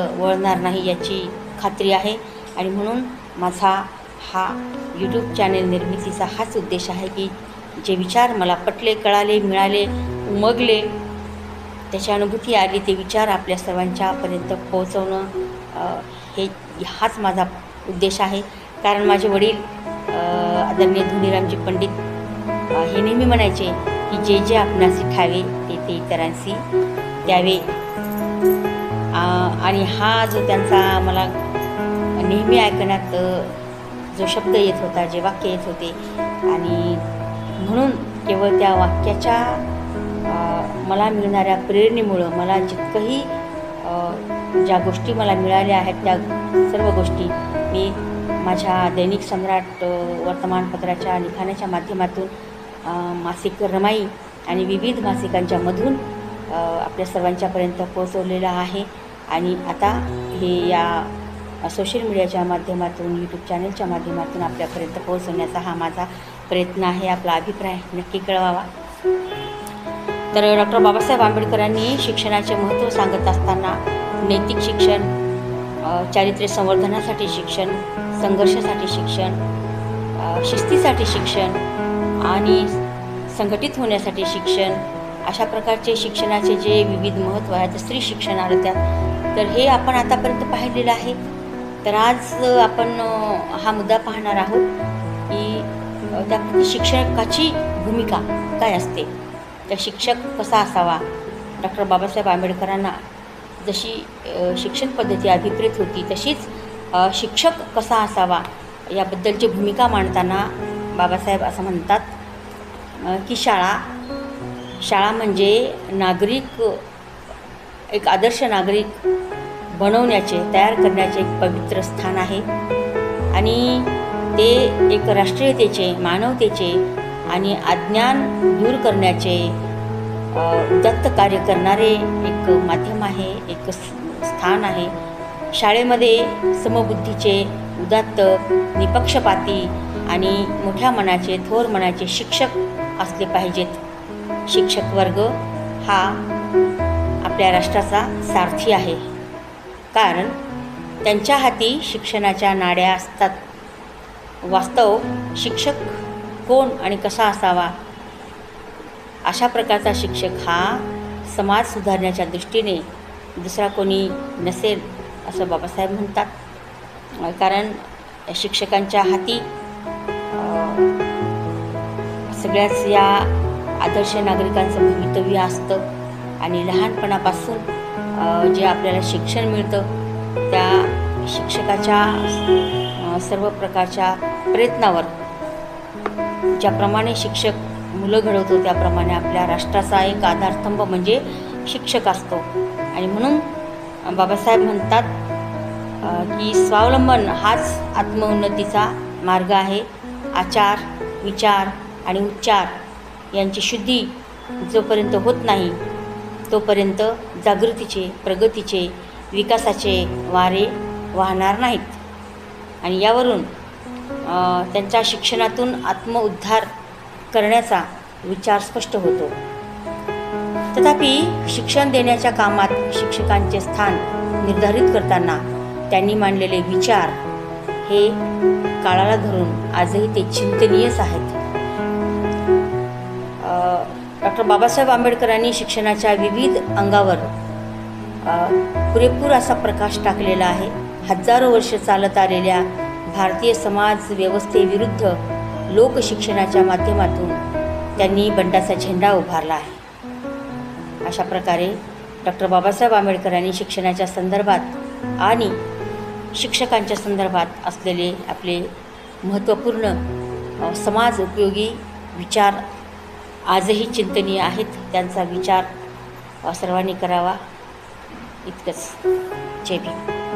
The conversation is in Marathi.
वळणार नाही याची खात्री आहे. आणि म्हणून माझा हा यूट्यूब चॅनेल निर्मितीचा हाच उद्देश आहे की जे विचार मला पटले कळाले मिळाले उमगले त्याची अनुभूती आली ते विचार आपल्या सर्वांच्यापर्यंत पोहोचवणं हे हाच माझा उद्देश आहे. कारण माझे वडील आदरणीय धुनीरामजी पंडित हे नेहमी म्हणायचे की जे जे आपणासी ठावे ते ते इतरांशी द्यावे. आणि हा जो त्यांचा मला नेहमी ऐकण्यात जो शब्द येत होता जे वाक्य येत होते आणि म्हणून केवळ त्या वाक्याच्या मला मिळणाऱ्या प्रेरणेमुळं मला जितकंही ज्या गोष्टी मला मिळाल्या आहेत त्या सर्व गोष्टी मी माझ्या दैनिक सम्राट वर्तमानपत्राच्या लिखाणाच्या माध्यमातून मासिक रमाई आणि विविध मासिकांच्यामधून आपल्या सर्वांच्यापर्यंत पोहोचवलेला आहे. आणि आता हे या सोशल मीडियाच्या माध्यमातून यूट्यूब चॅनलच्या माध्यमातून आपल्यापर्यंत पोहोचवण्याचा हा माझा प्रयत्न आहे. आपला अभिप्राय नक्की कळवावा. तर डॉक्टर बाबासाहेब आंबेडकरांनी शिक्षणाचे महत्त्व सांगत असताना नैतिक शिक्षण चारित्र्य संवर्धनासाठी शिक्षण संघर्षासाठी शिक्षण शिस्तीसाठी शिक्षण आणि संघटित होण्यासाठी शिक्षण अशा प्रकारचे शिक्षणाचे जे विविध महत्त्व आहे तर स्त्री शिक्षण आलं त्यात. तर हे आपण आतापर्यंत पाहिलेलं आहे. तर आज आपण हा मुद्दा पाहणार आहोत की त्या शिक्षकाची भूमिका काय असते? त्या शिक्षक कसा असावा? डॉक्टर बाबासाहेब आंबेडकरांना जशी शिक्षण पद्धती अभिप्रेत होती तशीच शिक्षक कसा असावा याबद्दलची भूमिका मांडताना बाबासाहेब असं म्हणतात. की शाळा शाळा म्हणजे नागरिक एक आदर्श नागरिक बनवण्याचे तयार करण्याचे एक पवित्र स्थान आहे. आणि ते एक राष्ट्रीयतेचे मानवतेचे आणि अज्ञान दूर करण्याचे दत्त कार्य करणारे एक माध्यम आहे एक स्थान आहे. शाळेमध्ये समबुद्धीचे उदात्त निपक्षपाती आणि मोठ्या मनाचे थोर मनाचे शिक्षक असले पाहिजेत. शिक्षक वर्ग हा आपल्या राष्ट्राचा सारथी आहे. कारण त्यांच्या हाती शिक्षणाच्या नाड्या असतात. वास्तव शिक्षक कोण आणि कसा असावा? अशा प्रकारचा शिक्षक हा समाज सुधारण्याच्या दृष्टीने दुसरा कोणी नसेल असं बाबासाहेब म्हणतात. कारण शिक्षकांच्या हाती सगळ्याच या आदर्श नागरिकांचं भवितव्य असतं. आणि लहानपणापासून जे आपल्याला शिक्षण मिळतं त्या शिक्षकाच्या सर्व प्रकारच्या प्रयत्नावर ज्याप्रमाणे शिक्षक मुलं घडवतो त्याप्रमाणे आपल्या राष्ट्राचा एक आधारस्तंभ म्हणजे शिक्षक असतो. आणि म्हणून बाबासाहेब म्हणतात की स्वावलंबन हाच आत्मोन्नतीचा मार्ग आहे. आचार विचार आणि उच्चार यांची शुद्धी जोपर्यंत होत नाही तोपर्यंत जागृतीचे प्रगतीचे विकासाचे वारे वाहणार नाहीत. आणि यावरून त्यांच्या शिक्षणातून आत्मउद्धार करण्याचा विचार स्पष्ट होतो. तथापि शिक्षण देण्याच्या कामात शिक्षकांचे स्थान निर्धारित करताना त्यांनी मांडलेले विचार हे काळाला धरून आजही ते चिंतनीयच आहेत. डॉक्टर बाबासाहेब आंबेडकरांनी शिक्षणाच्या विविध अंगावर पुरेपूर असा प्रकाश टाकलेला आहे. हजारो वर्ष चालत आलेल्या भारतीय समाज व्यवस्थेविरुद्ध लोकशिक्षणाच्या माध्यमातून त्यांनी बंडाचा झेंडा उभारला आहे. अशा प्रकारे डॉक्टर बाबासाहेब आंबेडकरांनी शिक्षणाच्या संदर्भात आणि शिक्षकांच्या संदर्भात असलेले आपले महत्त्वपूर्ण समाज उपयोगी विचार आजही चिंतनीय आहेत. त्यांचा विचार सर्वांनी करावा. इतकंच. जय भीम.